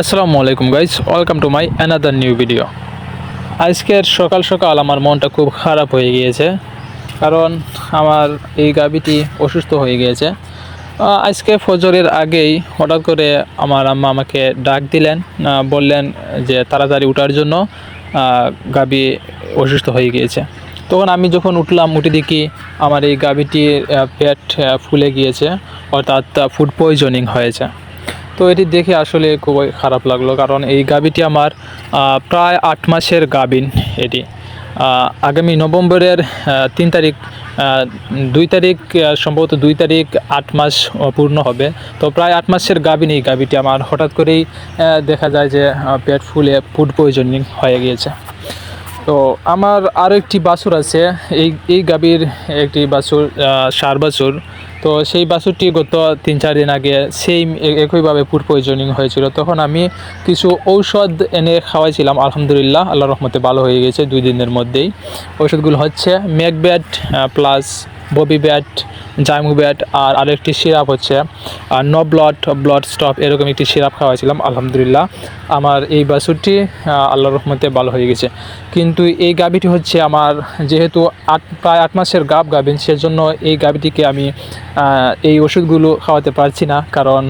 আসসালামু আলাইকুম guys, welcome to my another new video. আজকের সকাল সকাল আমার মনটা খুব খারাপ হয়ে গিয়েছে, কারণ আমার এই গাবিটি অসুস্থ হয়ে গিয়েছে। আজকে ফজরের আগেই হঠাৎ করে আমার আম্মা আমাকে ডাক দিলেন বললেন যে তাড়াতাড়ি ওঠার জন্য গাবি অসুস্থ হয়ে গিয়েছে। তখন আমি যখন উঠলাম, উঠে দেখি আমার এই গাবিটির পেট ফুলে গিয়েছে, অর্থাৎ ফুড পয়জনিং হয়েছে। তো এটি দেখে আসলে খুবই খারাপ লাগল, কারণ এই গাবিটি আমার প্রায় আট মাসের গাবিন এটি। আগামী নভেম্বরের তিন তারিখ দুই তারিখ সম্ভবত দুই তারিখ আট মাস পূর্ণ হবে। তো প্রায় আট মাসের গাবিন এই গাবিটি আমার। হঠাৎ করেই দেখা যায় যে পেট ফুলে ফুড পয়জনিং হয়ে গিয়েছে। তো আমার আরও একটি বাছুর আছে। এই এই গাভীর একটি বাছুর সার বাছুর। তো সেই বাছুরটি গত তিন, চার দিন আগে সেম একইভাবে ফুড পয়জনিং হয়েছিল। তখন আমি কিছু ঔষধ এনে খাওয়াইছিলাম। আলহামদুলিল্লাহ আল্লাহ রহমতে ভালো হয়ে গেছে দুই দিনের মধ্যেই। ঔষধগুলো হচ্ছে ম্যাকব্যাট প্লাস ববি ব্যাট জাইমু ব্যাট আর আরেকটি সিরাপ হচ্ছে নো ব্লড ব্লড স্টপ এরকম একটি সিরাপ খাওয়াইছিলাম আলহামদুলিল্লাহ। আমার এই বাছুরটি আহ, আল্লাহর রহমতে ভালো হয়ে গেছে। কিন্তু এই গাভীটি হচ্ছে আমার যেহেতু আট প্রায় আট মাসের গাব গাভিন সেজন্য এই গাভীটিকে আমি এই ওষুধগুলো খাওয়াতে পারছি না কারণ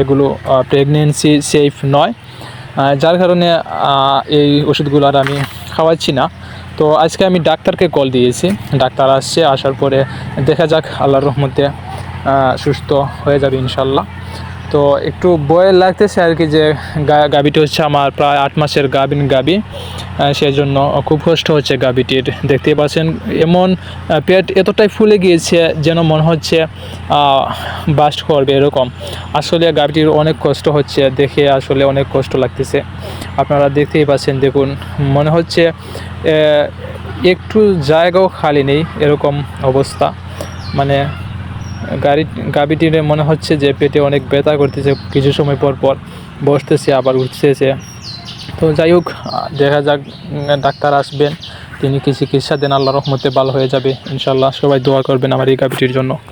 এগুলো প্রেগনেন্সি সেফ নয়। যার কারণে এই ওষুধগুলো আর আমি খাওয়াচ্ছি না। তো আজকে আমি ডাক্তারকে কল দিয়েছি। ডাক্তার আসছে, আসার পরে দেখা যাক, আল্লাহর রহমতে সুস্থ হয়ে যাবে ইনশাল্লাহ। তো একটু বয়ে লাগতেছে আর কি যে গা- গাভীটি হচ্ছে আমার প্রায় আট মাসের গাভী আহ, সেই জন্য খুব কষ্ট হচ্ছে গাভীটির দেখতেই পাচ্ছেন এমন পেট এতটাই ফুলে গিয়েছে যেন মনে হচ্ছে বাস্ট করবে এরকম। আসলে গাভীটির অনেক কষ্ট হচ্ছে দেখে আসলে অনেক কষ্ট লাগতেছে। আপনারা দেখতেই পাচ্ছেন দেখুন মনে হচ্ছে একটু জায়গাও খালি নেই এরকম অবস্থা। মানে গাড়ি গাবিটির মনে হচ্ছে যে পেটে অনেক ব্যথা করতেছে, কিছু সময় পর পর বসতেছে, আবার উঠতেছে। তো যাই হোক, দেখা যাক ডাক্তার আসবেন, তিনি কি চিকিৎসা দেন আল্লাহ রহমতে ভালো হয়ে যাবে। ইনশাল্লাহ সবাই দোয়া করবেন আমার এই গাবিটির জন্য।